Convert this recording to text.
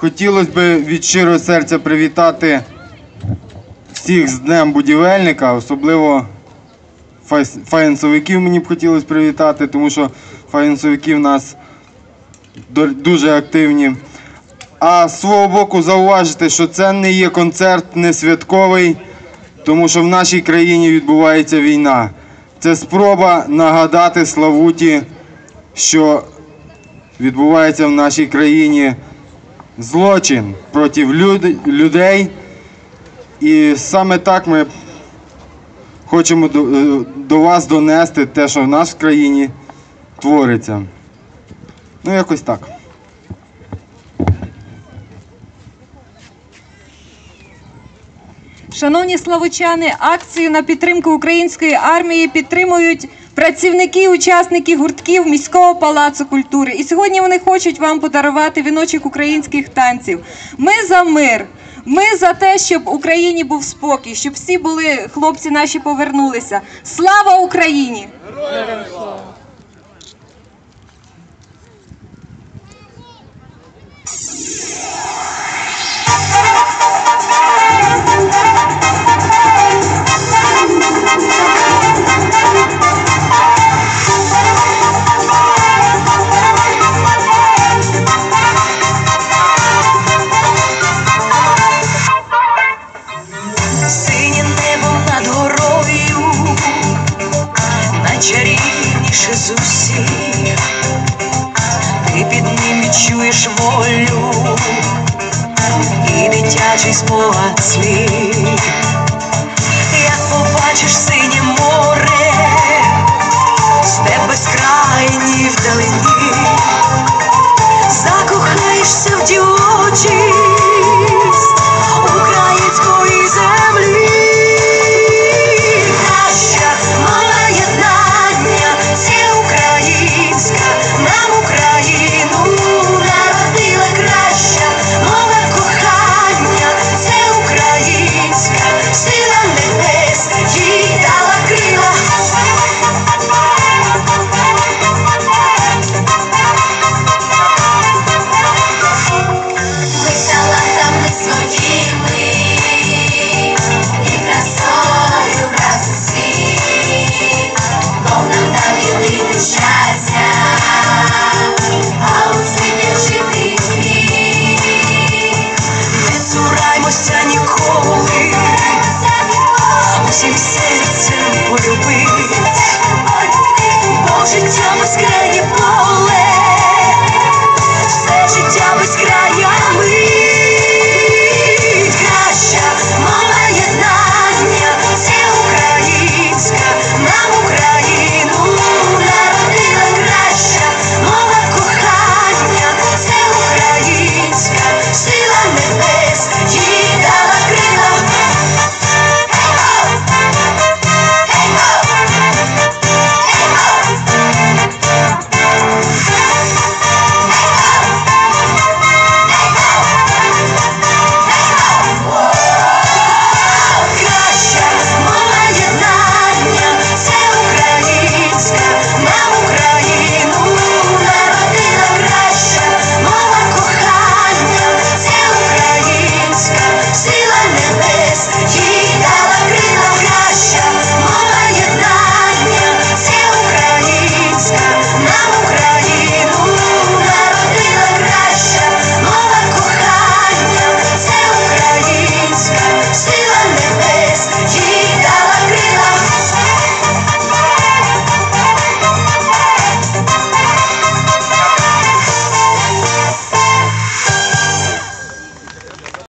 Хотілося б від щирого серця привітати всіх з Днем будівельника, особливо фаєнсовиків мені б хотілося привітати, тому що фаєнсовики в нас дуже активні. А з свого боку зауважити, що це не є концерт не святковий, тому що в нашій країні відбувається війна. Це спроба нагадати Славуті, що відбувається в нашій країні злочин проти люд- людей. І саме так ми хочемо до, е, до вас донести те, що в нас в країні твориться. Ну, якось так. Шановні славучани, акцію на підтримку української армії підтримують працівники, учасники гуртків міського палацу культури. І сьогодні вони хочуть вам подарувати віночок українських танців. Ми за мир. Ми за те, щоб Україні був спокій, щоб всі були хлопці наші повернулися. Слава Україні! Синє волю і дитячий спогад слів. Як побачиш синє море, Won't you sit and wait? Won't you tell